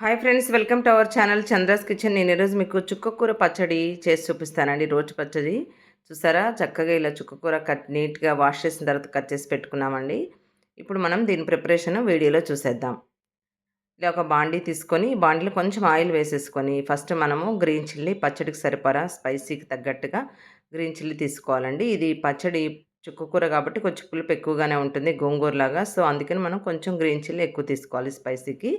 Hi friends welcome to our channel Chandra's kitchen. నేను ఈరోజు మీకు చుక్కకూర పచ్చడి చేసి చూపిస్తానండి రోజు పచ్చడి. చూసారా? చక్కగా ఇలా చుక్కకూర కట్ నీట్గా వాష్ చేసిన తర్వాత కట్ చేసి పెట్టుకున్నామండి. ఇప్పుడు మనం దీని ప్రిపరేషన్ వీడియోలో చూసేద్దాం. ఇలా ఒక బాండీ తీసుకొని బాండీలో కొంచెం ఆయిల్ వేసేసుకొని ఫస్ట్ మనము గ్రీన్ చిల్లీ పచ్చడికి సరిపడా స్పైసీకి తగ్గట్టుగా గ్రీన్ చిల్లీ తీసుకోవాలండి. ఇది పచ్చడి చుక్కకూర కాబట్టి కొంచెం పులుపు ఎక్కువగానే ఉంటుంది గోంగూరలాగా. సో అందుకని మనం కొంచెం గ్రీన్ చిల్లీ ఎక్కువ తీసుకోవాలి స్పైసీకి.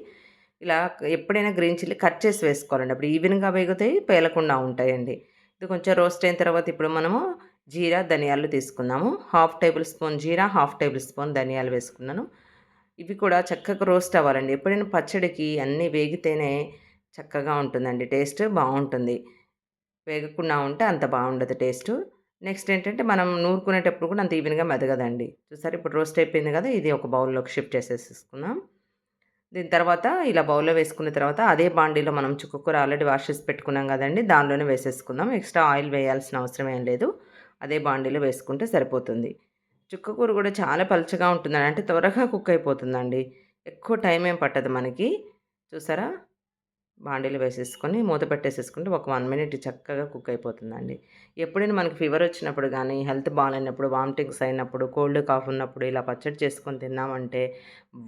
ఇలా ఎప్పుడైనా గ్రీన్ చిల్లీ కట్ చేసి వేసుకోవాలండి. అప్పుడు ఈవెన్గా వేగుతాయి పేలకుండా ఉంటాయండి. ఇది కొంచెం రోస్ట్ అయిన తర్వాత ఇప్పుడు మనము జీరా ధనియాలు తీసుకుందాము. హాఫ్ టేబుల్ స్పూన్ జీరా హాఫ్ టేబుల్ స్పూన్ ధనియాలు వేసుకున్నాను. ఇవి కూడా చక్కగా రోస్ట్ అవ్వాలండి. ఎప్పుడైనా పచ్చడికి అన్నీ వేగితేనే చక్కగా ఉంటుందండి. టేస్ట్ బాగుంటుంది. వేగకుండా ఉంటే అంత బాగుండదు టేస్ట్. నెక్స్ట్ ఏంటంటే మనం నూరుకునేటప్పుడు కూడా అంత ఈవెన్గా మెదగదండి. చూసారు? ఇప్పుడు రోస్ట్ అయిపోయింది కదా? ఇది ఒక బౌల్లోకి షిఫ్ట్ చేసేసుకుందాం దీని తర్వాత ఇలా బౌల్లో వేసుకున్న తర్వాత అదే బాండీలో మనం చుక్కకూర ఆల్రెడీ వాష్ చేసి పెట్టుకున్నాం కదండి దానిలోనే వేసేసుకుందాం. ఎక్స్ట్రా ఆయిల్ వేయాల్సిన అవసరం ఏం లేదు. అదే బాండీలో వేసుకుంటే సరిపోతుంది. చుక్కకూర కూడా చాలా పలుచగా ఉంటుందండి. అంటే త్వరగా కుక్ అయిపోతుందండి. ఎక్కువ టైం ఏం పట్టదు మనకి. చూసారా? బాండీలు వేసేసుకొని మూత పెట్టేసేసుకుంటే ఒక వన్ మినిట్ చక్కగా కుక్ అయిపోతుందండి. ఎప్పుడైనా మనకి ఫీవర్ వచ్చినప్పుడు కానీ హెల్త్ బాగాలేనప్పుడు వామిటింగ్స్ అయినప్పుడు కోల్డ్ కాఫ్ ఉన్నప్పుడు ఇలా పచ్చడి చేసుకొని తిన్నామంటే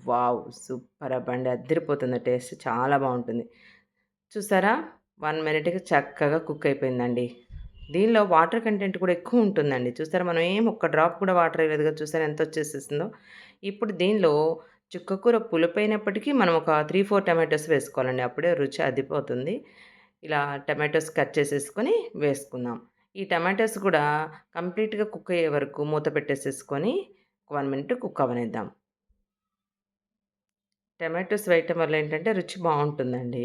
వావ్! సూపర్ అబ్బండి అద్దరిపోతుంది టేస్ట్ చాలా బాగుంటుంది. చూసారా? వన్ మినిట్కి చక్కగా కుక్ అయిపోయిందండి. దీనిలో వాటర్ కంటెంట్ కూడా ఎక్కువ ఉంటుందండి. చూసారా? మనం ఏం ఒక్క డ్రాప్ కూడా వాటర్ వేయలేదుగా చూసారా ఎంత వచ్చేసేసిందో? ఇప్పుడు దీనిలో చుక్కకూర పులుపైనప్పటికీ మనం ఒక త్రీ ఫోర్ టమాటోస్ వేసుకోవాలండి. అప్పుడే రుచి అదిపోతుంది. ఇలా టమాటోస్ కట్ చేసేసుకొని వేసుకుందాం. ఈ టమాటోస్ కూడా కంప్లీట్గా కుక్ అయ్యే వరకు మూత పెట్టేసేసుకొని వన్ మినిట్ కుక్ అవనిద్దాం. టమాటోస్ వేయటం వల్ల ఏంటంటే రుచి బాగుంటుందండి.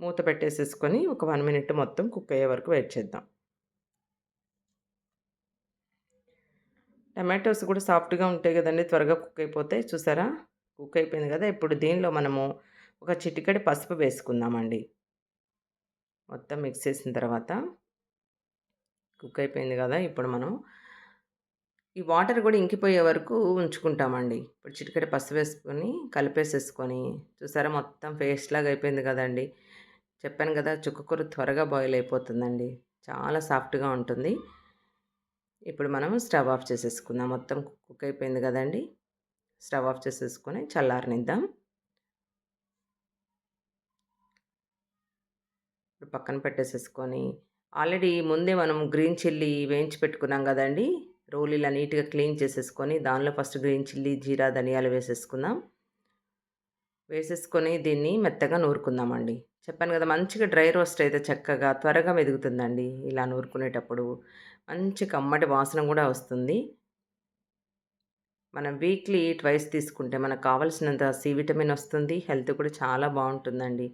మూత పెట్టేసేసుకొని ఒక వన్ మినిట్ మొత్తం కుక్ అయ్యే వరకు వెయిట్ చేద్దాం. టమాటోస్ కూడా సాఫ్ట్గా ఉంటాయి కదండి. త్వరగా కుక్ అయిపోతాయి. చూసారా? కుక్ అయిపోయింది కదా! ఇప్పుడు దీనిలో మనము ఒక చిటికడి పసుపు వేసుకుందామండి. మొత్తం మిక్స్ చేసిన తర్వాత కుక్ అయిపోయింది కదా! ఇప్పుడు మనం ఈ వాటర్ కూడా ఇంకిపోయే వరకు ఉంచుకుంటామండి. ఇప్పుడు చిటికడి పసుపు వేసుకొని కలిపేసేసుకొని చూసారా మొత్తం పేస్ట్ లాగా అయిపోయింది కదండి. చెప్పాను కదా చుక్కకూర త్వరగా బాయిల్ అయిపోతుందండి. చాలా సాఫ్ట్గా ఉంటుంది. ఇప్పుడు మనం స్టవ్ ఆఫ్ చేసేసుకుందాం. మొత్తం కుక్ అయిపోయింది కదండి. స్టవ్ ఆఫ్ చేసేసుకొని చల్లారనిద్దాం. ఇప్పుడు పక్కన పెట్టేసేసుకొని ఆల్రెడీ ముందే మనం గ్రీన్ చిల్లీ వేయించి పెట్టుకున్నాం కదండి. రోల్ ఇలా నీట్గా క్లీన్ చేసేసుకొని దానిలో ఫస్ట్ గ్రీన్ చిల్లీ జీరా ధనియాలు వేసేసుకుందాం. వేసేసుకొని దీన్ని మెత్తగా నూరుకుందామండి. చెప్పాను కదా మంచిగా డ్రై రోస్ట్ అయితే చక్కగా త్వరగా మెదుగుతుందండి ఇలా నూరుకునేటప్పుడు. మంచి కమ్మటి వాసన కూడా వస్తుంది. మనం వీక్లీ ట్వైస్ తీసుకుంటే మనకు కావాల్సినంత సి విటమిన్ వస్తుంది హెల్త్ కూడా చాలా బాగుంటుందండి.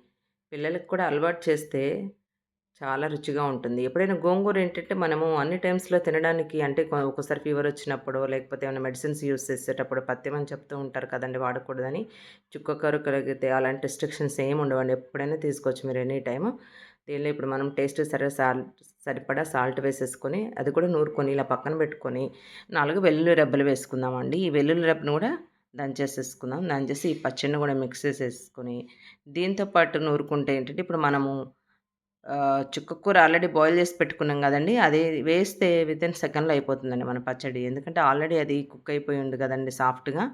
పిల్లలకు కూడా అలవాటు చేస్తే చాలా రుచిగా ఉంటుంది. ఎప్పుడైనా గోంగూర ఏంటంటే మనము అన్ని టైమ్స్లో తినడానికి అంటే ఒకసారి ఫీవర్ వచ్చినప్పుడు లేకపోతే ఏమైనా మెడిసిన్స్ యూస్ చేసేటప్పుడు పత్యం అని చెప్తూ ఉంటారు కదండి వాడకూడదని. చుక్కకరు కలిగితే అలాంటి రెస్ట్రిక్షన్స్ ఏమి ఉండవండి. ఎప్పుడైనా తీసుకోవచ్చు మీరు ఎనీ టైము దీనిలో ఇప్పుడు మనం టేస్ట్ సరే సాల్ట్ సరిపడా సాల్ట్ వేసేసుకొని అది కూడా నూరుకొని ఇలా పక్కన పెట్టుకొని నాలుగు వెల్లుల్లి రెబ్బలు వేసుకుందామండి. ఈ వెల్లుల్లి రెబ్బను కూడా దంచేసేసుకుందాం. దంచేసి ఈ పచ్చడిని కూడా మిక్స్ చేసేసుకొని దీంతో పాటు నూరుకుంటే ఏంటంటే ఇప్పుడు మనము చుక్కకూర ఆల్రెడీ బాయిల్ చేసి పెట్టుకున్నాం కదండి అది వేస్తే వితిన్ సెకండ్లో అయిపోతుందండి మన పచ్చడి. ఎందుకంటే ఆల్రెడీ అది కుక్ అయిపోయి ఉంది కదండి సాఫ్ట్గా.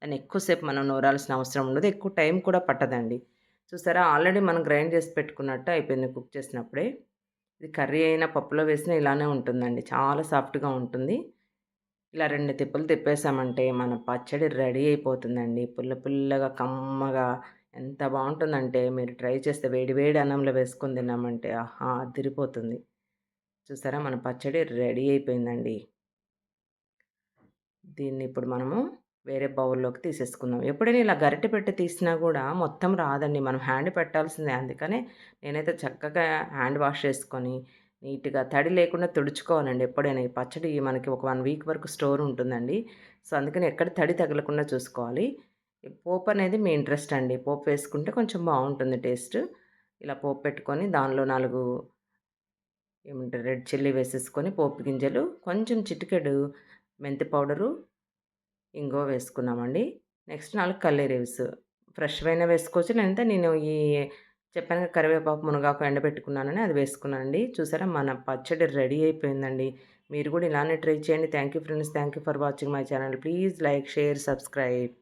దాన్ని ఎక్కువసేపు మనం నూరాల్సిన అవసరం ఉండదు. ఎక్కువ టైం కూడా పట్టదండి. చూసారా? ఆల్రెడీ మనం గ్రైండ్ చేసి పెట్టుకున్నట్టు అయిపోయింది కుక్ చేసినప్పుడే. ఇది కర్రీ అయినా పప్పులో వేసినా ఇలానే ఉంటుందండి. చాలా సాఫ్ట్గా ఉంటుంది. ఇలా రెండు తిప్పులు తిప్పేసామంటే మన పచ్చడి రెడీ అయిపోతుందండి. పుల్ల పుల్లగా కమ్మగా ఎంత బాగుంటుందంటే మీరు ట్రై చేస్తే వేడి వేడి అన్నంలో వేసుకొని తిన్నామంటే ఆహా! అదిరిపోతుంది. చూసారా? మన పచ్చడి రెడీ అయిపోయిందండి. దీన్ని ఇప్పుడు మనము వేరే బౌల్లోకి తీసేసుకుందాం. ఎప్పుడైనా ఇలా గరిటె పెట్టి తీసినా కూడా మొత్తం రాదండి. మనం హ్యాండ్ పెట్టాల్సిందే. అందుకనే నేనైతే చక్కగా హ్యాండ్ వాష్ చేసుకొని నీట్గా తడి లేకుండా తుడుచుకోవాలండి ఎప్పుడైనా. ఈ పచ్చడి మనకి ఒక వన్ వీక్ వరకు స్టోర్ ఉంటుందండి. సో అందుకని ఎక్కడ తడి తగలకుండా చూసుకోవాలి. పోపు అనేది మీ ఇంట్రెస్ట్ అండి. పోపు వేసుకుంటే కొంచెం బాగుంటుంది టేస్ట్. ఇలా పోపు పెట్టుకొని దానిలో నాలుగు ఏమంటారు? రెడ్ చిల్లీ వేసేసుకొని పోపు గింజలు కొంచెం చిటికెడు మెంతి పౌడరు ఇంగో వేసుకున్నామండి నెక్స్ట్ నాలుగు కల్లేరీవ్స్ ఫ్రెష్వైన వేసుకోవచ్చు. లేదంటే నేను ఈ చెప్పాను కదా! కరివేపాకు, మునగాకు ఎండబెట్టుకున్నానని అది వేసుకున్నానండి. చూసారా మన పచ్చడి రెడీ అయిపోయిందండి. మీరు కూడా ఇలానే ట్రై చేయండి. Thank you friends. Thank you for watching my channel. Please like, share, subscribe.